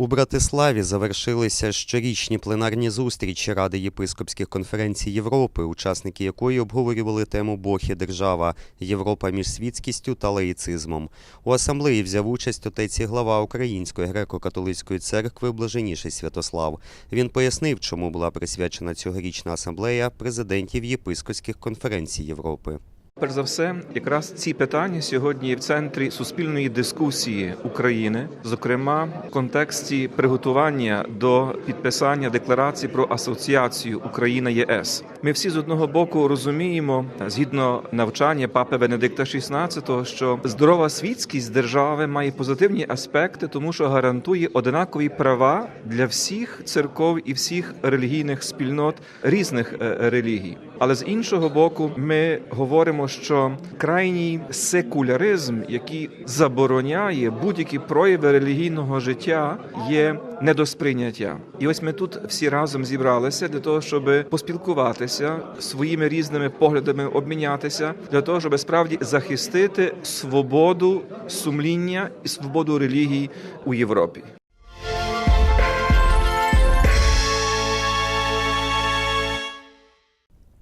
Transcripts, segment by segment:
У Братиславі завершилися щорічні пленарні зустрічі Ради єпископських конференцій Європи, учасники якої обговорювали тему Бог і держава Європа між світськістю та лаїцизмом. У асамблеї взяв участь отець і глава Української греко-католицької церкви Блаженіший Святослав. Він пояснив, чому була присвячена цьогорічна асамблея президентів єпископських конференцій Європи. Перш за все, якраз ці питання сьогодні є в центрі суспільної дискусії України, зокрема в контексті приготування до підписання декларації про асоціацію Україна ЄС. Ми всі з одного боку розуміємо, згідно навчання папи Венедикта XVI, що здорова світськість держави має позитивні аспекти, тому що гарантує однакові права для всіх церков і всіх релігійних спільнот різних е, релігій. Але з іншого боку, ми говоримо, що крайній секуляризм, який забороняє будь-які прояви релігійного життя, є недосприйняття. І ось ми тут всі разом зібралися для того, щоб поспілкуватися своїми різними поглядами, обмінятися для того, щоб справді захистити свободу сумління і свободу релігії у Європі.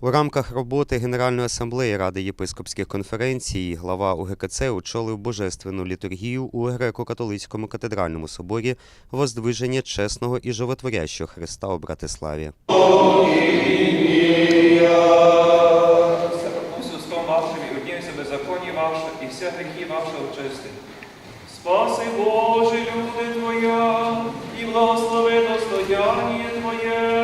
У рамках роботи Генеральної асамблеї Ради єпископських конференцій глава УГКЦ очолив божественну літургію у греко-католицькому катедральному соборі Воздвиження чесного і животворящого Христа у Братиславі. Спаси Боже, люди Твоя, і благослови достояння Твоє.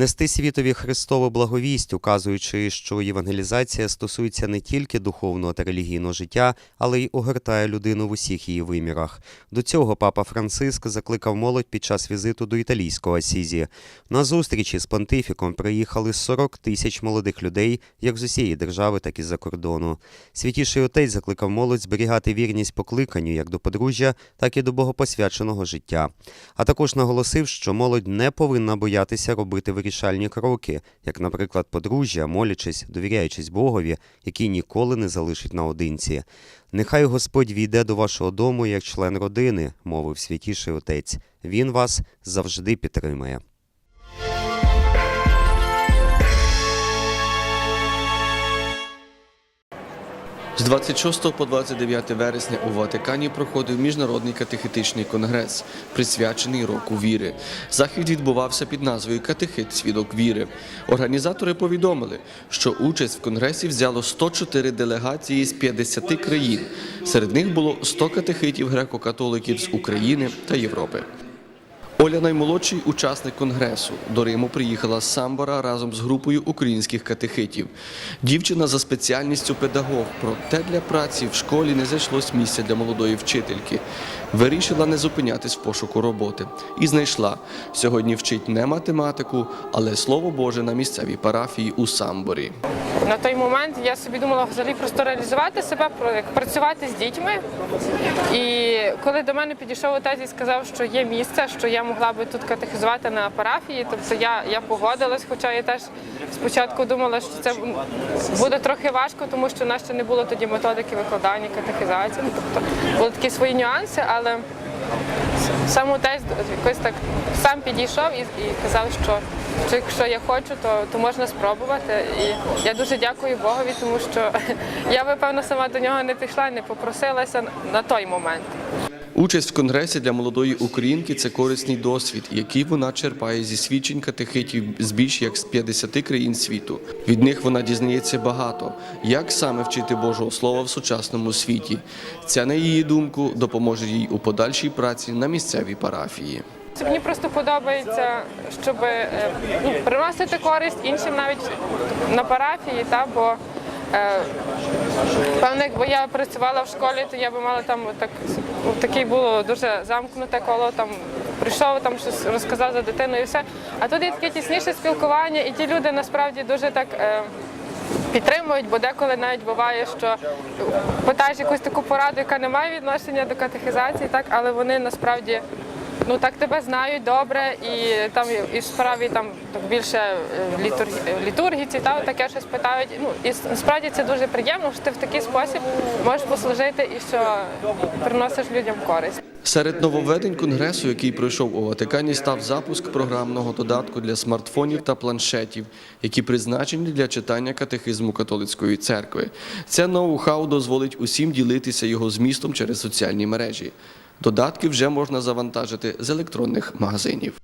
Нести світові Христову благовість, указуючи, що євангелізація стосується не тільки духовного та релігійного життя, але й огортає людину в усіх її вимірах. До цього папа Франциск закликав молодь під час візиту до італійського Асізі. На зустрічі з понтифіком приїхали 40 тисяч молодих людей, як з усієї держави, так і з-за кордону. Святіший отець закликав молодь зберігати вірність покликанню як до подружжя, так і до богопосвяченого життя. А також наголосив, що молодь не повинна боятися робити вирішальні кроки, як, наприклад, подружжя, молячись, довіряючись Богові, який ніколи не залишить наодинці. Нехай Господь війде до вашого дому як член родини, мовив святіший отець. Він вас завжди підтримає. З 26 по 29 вересня у Ватикані проходив міжнародний катехетичний конгрес, присвячений року віри. Захід відбувався під назвою Катехит свідок віри. Організатори повідомили, що участь в конгресі взяло 104 делегації з 50 країн. Серед них було 100 катехитів греко-католиків з України та Європи. Оля наймолодший учасник конгресу. До Риму приїхала з Самбора разом з групою українських катехитів. Дівчина за спеціальністю педагог, проте для праці в школі не зайшлось місця для молодої вчительки. Вирішила не зупинятись в пошуку роботи і знайшла. Сьогодні вчить не математику, але слово Боже на місцевій парафії у Самборі. На той момент я собі думала взагалі просто реалізувати себе, працювати з дітьми. І коли до мене підійшов отець і сказав, що є місце, що я могла би тут катехізувати на парафії, тобто я, я погодилась, хоча я теж спочатку думала, що це буде трохи важко, тому що в нас ще не було тоді методики викладання катехізації. Тобто були такі свої нюанси, але сам отець якось так сам підійшов і, і казав, що якщо я хочу, то, то можна спробувати. І я дуже дякую Богові, тому що я би певно сама до нього не пішла, не попросилася на той момент. Участь в конгресі для молодої українки це корисний досвід, який вона черпає зі свідчень катехитів з більш як з 50 країн світу. Від них вона дізнається багато, як саме вчити Божого Слова в сучасному світі. Це, на її думку, допоможе їй у подальшій праці на місцевій парафії. Мені просто подобається, щоб е, ну, приносити користь іншим навіть на парафії, та бо певно, якби я працювала в школі, то я би мала там так таке було дуже замкнуте коло. Там прийшов, там щось розказав за дитиною і все. А тут є таке тісніше спілкування, і ті люди насправді дуже так. Е, Підтримують, бо деколи навіть буває, що питаєш якусь таку пораду, яка не має відношення до катехізації, так але вони насправді ну так тебе знають добре, і там і справі там більше е, літургі, літургіці, та таке щось питають. Ну і с- насправді це дуже приємно, що ти в такий спосіб можеш послужити і що приносиш людям користь. Серед нововведень конгресу, який пройшов у Ватикані, став запуск програмного додатку для смартфонів та планшетів, які призначені для читання катехизму католицької церкви. Це ноу-хау дозволить усім ділитися його змістом через соціальні мережі. Додатки вже можна завантажити з електронних магазинів.